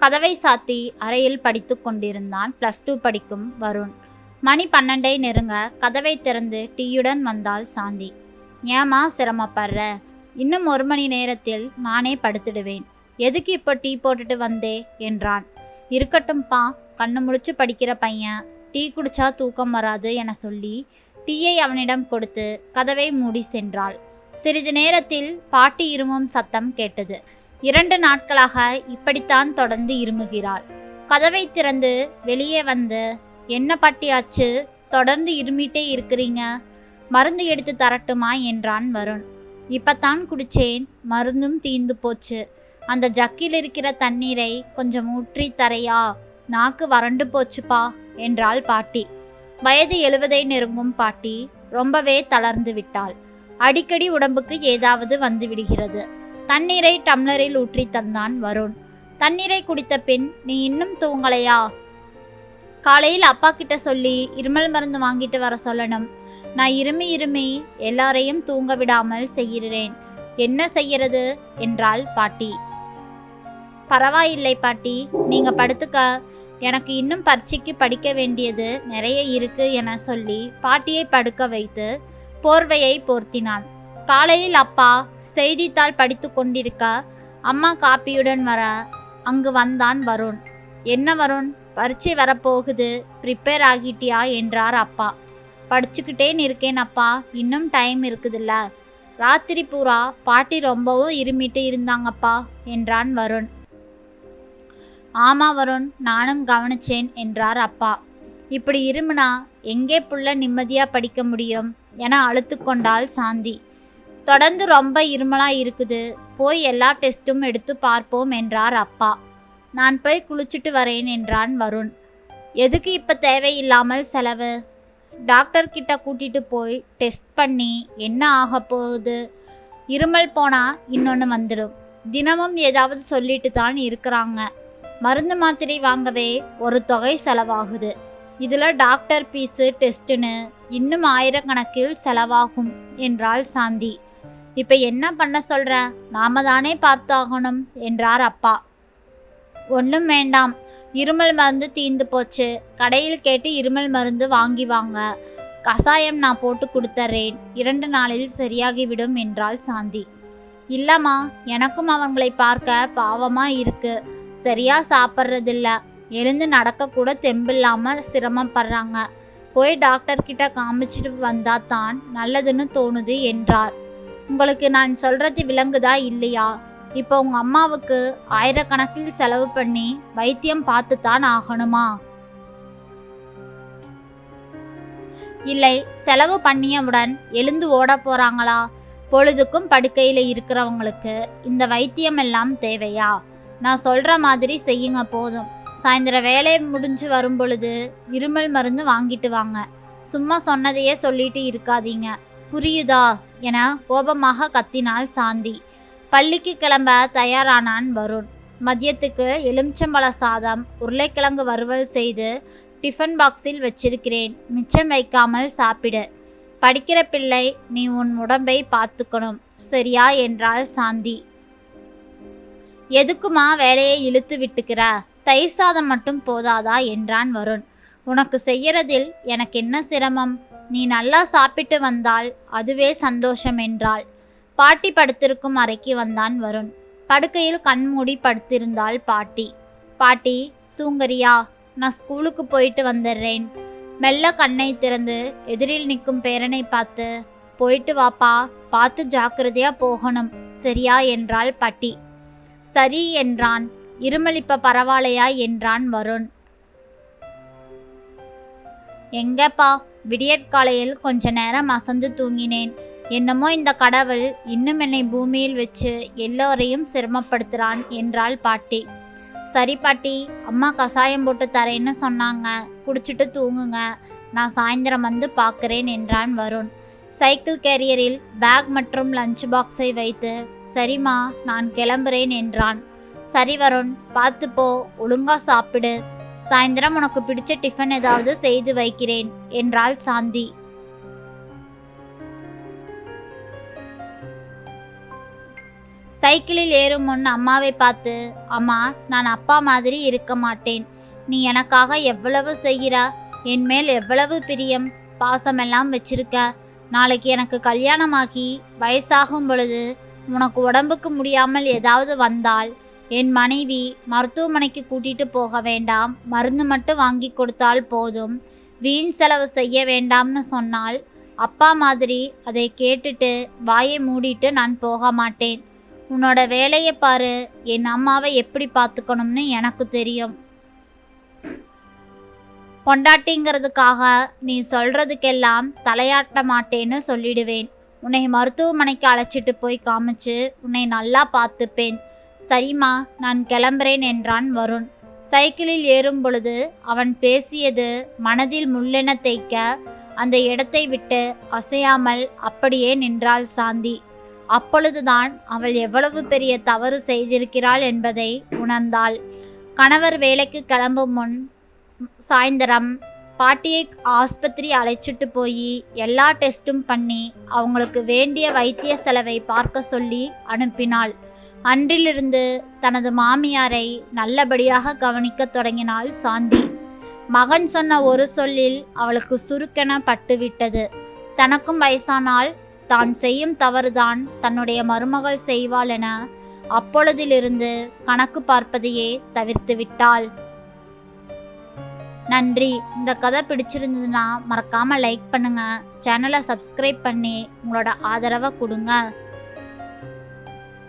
கதவை சாத்தி அறையில் படித்து கொண்டிருந்தான் ப்ளஸ் டூ படிக்கும் வருண். மணி பன்னெண்டை நெருங்க கதவை திறந்து டீயுடன் வந்தாள் சாந்தி. ஏமா சிரமப்படுற? இன்னும் ஒரு மணி நேரத்தில் நானே படுத்துடுவேன். எதுக்கு இப்போ டீ போட்டுட்டு வந்தே? என்றான். இருக்கட்டும்பா கண்ணு முழிச்சு படிக்கிற பையன். டீ குடிச்சா தூக்கம் வராது என சொல்லி டீயை அவனிடம் கொடுத்து கதவை மூடி சென்றாள். சிறிது நேரத்தில் பாட்டி இருமும் சத்தம் கேட்டது. இரண்டு நாட்களாக இப்படித்தான் தொடர்ந்து இருமுகிறாள். கதவை திறந்து வெளியே வந்து என்ன பாட்டியாச்சு தொடர்ந்து இருமிட்டே இருக்கிறீங்க. மருந்து எடுத்து தரட்டுமா? என்றான் வருண். இப்பத்தான் குடிச்சேன். மருந்தும் தீந்து போச்சு. அந்த ஜக்கில் இருக்கிற தண்ணீரை கொஞ்சம் ஊற்றி தரையா? நாக்கு வறண்டு போச்சுப்பா என்றாள் பாட்டி. வயது எழுவதை நெருங்கும் பாட்டி ரொம்பவே தளர்ந்து விட்டாள். அடிக்கடி உடம்புக்கு ஏதாவது வந்து விடுகிறது. தண்ணீரை டம்ளரில் ஊற்றி தந்தான் வருண். தண்ணீரை குடித்த பின் நீ இன்னும் தூங்கலையா? காலையில் அப்பா கிட்ட சொல்லி இருமல் மருந்து வாங்கிட்டு வர சொல்லணும். நான் இருமி இருமி எல்லாரையும் தூங்க விடாமல் செய்கிறேன். என்ன செய்யறது? என்றாள் பாட்டி. பரவாயில்லை பாட்டி நீங்க படுத்துக்க. எனக்கு இன்னும் பரீட்சைக்கு படிக்க வேண்டியது நிறைய இருக்கு என சொல்லி பாட்டியை படுக்க வைத்து போர்வையை போர்த்தினான் காலையில் அப்பா செய்தித்தாள் படித்து கொண்டிருக்க? அம்மா காப்பியுடன் வர. அங்கு வந்தான் வருண். என்ன வருண்? பரீட்சை வரப்போகுது. ப்ரிப்பேர் ஆகிட்டியா? என்றார் அப்பா. படிச்சுக்கிட்டே இருக்கேன் அப்பா. இன்னும் டைம் இருக்குதுல்ல. ராத்திரி பூரா பாட்டி ரொம்பவும் இருமிட்டு இருந்தாங்கப்பா என்றான் வருண். ஆமா வருண் நானும் கவனிச்சேன் என்றார் அப்பா. இப்படி இருமுனா எங்கே புள்ள நிம்மதியா படிக்க முடியும்? என அழுத்து கொண்டாள் சாந்தி. தொடர்ந்து ரொம்ப இருமலா இருக்குது. போய் எல்லா டெஸ்ட்டும் எடுத்து பார்ப்போம் என்றார் அப்பா. நான் போய் குளிச்சுட்டு வரேன் என்றான் வருண். எதுக்கு இப்ப தேவையில்லாமல் செலவு? டாக்டர் கிட்ட கூட்டிட்டு போய் டெஸ்ட் பண்ணி என்ன ஆக போகுது? இருமல் போனா இன்னொன்று வந்துடும். தினமும் ஏதாவது சொல்லிட்டு தான் இருக்கிறாங்க. மருந்து மாத்திரை வாங்கவே ஒரு தொகை செலவாகுது. இதில் டாக்டர் ஃபீஸு டெஸ்ட்டுன்னு இன்னும் ஆயிரக்கணக்கில் செலவாகும் என்றாள் சாந்தி. இப்போ என்ன பண்ண சொல்ற? நாம தானே பார்த்தாகணும் என்றார் அப்பா. ஒன்றும் வேண்டாம். இருமல் மருந்து தீந்து போச்சு. கடையில் கேட்டு இருமல் மருந்து வாங்கி வாங்க. கசாயம் நான் போட்டு கொடுத்தர்றேன். இரண்டு நாளில் சரியாகிவிடும் என்றாள் சாந்தி. இல்லம்மா எனக்கும் அவங்களை பார்க்க பாவமா இருக்கு. சரியா சாப்பிட்றதில்ல. எழுந்து நடக்கக்கூட தெம்பில்லாமல் சிரமப்படுறாங்க போய் டாக்டர்கிட்ட காமிச்சிட்டு வந்தா தான் நல்லதுன்னு தோணுது என்றார். உங்களுக்கு நான் சொல்றது விளங்குதா இல்லையா? இப்போ உங்க அம்மாவுக்கு ஆயிரக்கணக்கில் செலவு பண்ணி வைத்தியம் பார்த்து தான் ஆகணுமா? இல்லை செலவு பண்ணியவுடன் எழுந்து ஓட போறாங்களா? பொழுதுக்கும் படுக்கையில் இருக்கிறவங்களுக்கு இந்த வைத்தியம் எல்லாம் தேவையா? நான் சொல்ற மாதிரி செய்யுங்க போதும். சாயந்தர வேலை முடிஞ்சு வரும் பொழுது இருமல் மருந்து வாங்கிட்டு வாங்க. சும்மா சொன்னதையே சொல்லிட்டு இருக்காதீங்க. புரியுதா? என கோபமாக கத்தினாள் சாந்தி. பள்ளிக்கு கிளம்ப தயாரானான் வருண். மதியத்துக்கு எலுமிச்சம்பழ சாதம் உருளைக்கிழங்கு வறுவல் செய்து டிஃபன் பாக்ஸில் வச்சிருக்கிறேன். மிச்சம் வைக்காமல் சாப்பிடு. படிக்கிற பிள்ளை நீ உன் உடம்பை பார்த்துக்கணும். சரியா? என்றாள் சாந்தி. எதுக்குமா வேலையை இழுத்து விட்டுக்கிற? தயிர் சாதம் மட்டும் போதாதா? என்றான் வருண். உனக்கு செய்யறதில் எனக்கு என்ன சிரமம்? நீ நல்லா சாப்பிட்டு வந்தால் அதுவே சந்தோஷம் என்றாள். பாட்டி படுத்திருக்கும் அறைக்கு வந்தான் வருண். படுக்கையில் கண்மூடி படுத்திருந்தாள் பாட்டி. பாட்டி தூங்கறியா? நான் ஸ்கூலுக்கு போயிட்டு வந்துடுறேன். மெல்ல கண்ணை திறந்து எதிரில் நிற்கும் பேரனை பார்த்து போயிட்டு வாப்பா பார்த்து ஜாக்கிரதையா போகணும். சரியா? என்றாள் பாட்டி. சரி என்றான். இருமல் பரவாயில்லையா? என்றான் வருண். எங்கப்பா? விடியற்காலையில் கொஞ்ச நேரம் அசந்து தூங்கினேன். என்னமோ இந்த கடவுள் இன்னும் என்னை பூமியில் வச்சு எல்லோரையும் சிரமப்படுத்துகிறான் என்றாள் பாட்டி. சரி பாட்டி அம்மா கசாயம் போட்டு தரேன்னு சொன்னாங்க. குடிச்சிட்டு தூங்குங்க. நான் சாயந்தரம் வந்து பார்க்குறேன் என்றான் வருண். சைக்கிள் கேரியரில் பேக் மற்றும் லஞ்ச் பாக்ஸை வைத்து சரிம்மா நான் கிளம்புறேன் என்றான். சரி வருண் பார்த்து போ ஒழுங்கா சாப்பிடு. சாயந்தரம் உனக்கு பிடிச்ச டிஃபன் ஏதாவது செய்து வைக்கிறேன் என்றாள் சாந்தி. சைக்கிளில் ஏறும் முன் அம்மாவை பார்த்து அம்மா நான் அப்பா மாதிரி இருக்க மாட்டேன். நீ எனக்காக எவ்வளவு செய்கிற? என் மேல் எவ்வளவு பிரியம்? பாசமெல்லாம் வச்சிருக்க. நாளைக்கு எனக்கு கல்யாணமாகி வயசாகும் பொழுது உனக்கு உடம்புக்கு முடியாமல் ஏதாவது வந்தால் என் மனைவி மருத்துவமனைக்கு கூட்டிட்டு போக வேண்டாம். மருந்து மட்டும் வாங்கி கொடுத்தால் போதும். வீண் செலவு செய்ய வேண்டாம்னு சொன்னால் அப்பா மாதிரி அதை கேட்டுட்டு வாயை மூடிட்டு நான் போக மாட்டேன். உன்னோட வேலையை பாரு. என் அம்மாவை எப்படி பார்த்துக்கணும்னு எனக்கு தெரியும். பொண்டாட்டிங்கிறதுக்காக நீ சொல்கிறதுக்கெல்லாம் தலையாட்ட மாட்டேன்னு சொல்லிடுவேன். உன்னை மருத்துவமனைக்கு அழைச்சிட்டு போய் காமிச்சு உன்னை நல்லா பார்த்துப்பேன். சரிம்மா நான் கிளம்புறேன் என்றான் வருண். சைக்கிளில் ஏறும் பொழுது அவன் பேசியது மனதில் முள்ளென தேய்க்க அந்த இடத்தை விட்டு அசையாமல் அப்படியே நின்றாள் சாந்தி. அப்பொழுதுதான் அவள் எவ்வளவு பெரிய தவறு செய்திருக்கிறாள் என்பதை உணர்ந்தாள். கணவர் வேலைக்கு கிளம்பும் முன் சாயந்தரம் பாட்டியை ஆஸ்பத்திரி அழைச்சிட்டு போய் எல்லா டெஸ்ட்டும் பண்ணி அவங்களுக்கு வேண்டிய வைத்திய செலவை பார்க்க சொல்லி அனுப்பினாள். அன்றிலிருந்து தனது மாமியாரை நல்லபடியாக கவனிக்கத் தொடங்கினாள் சாந்தி. மகன் சொன்ன ஒரு சொல்லில் அவளுக்கு சுருக்கென பட்டுவிட்டது. தனக்கும் வயசானால் தான் செய்யும் தவறுதான் தன்னுடைய மருமகள் செய்வாள் என அப்பொழுதிலிருந்து கணக்கு பார்ப்பதையே தவிர்த்து விட்டாள். நன்றி. இந்த கதை பிடிச்சிருந்ததுன்னா மறக்காமல் லைக் பண்ணுங்கள் சேனலை சப்ஸ்கிரைப் பண்ணி உங்களோட ஆதரவை கொடுங்க.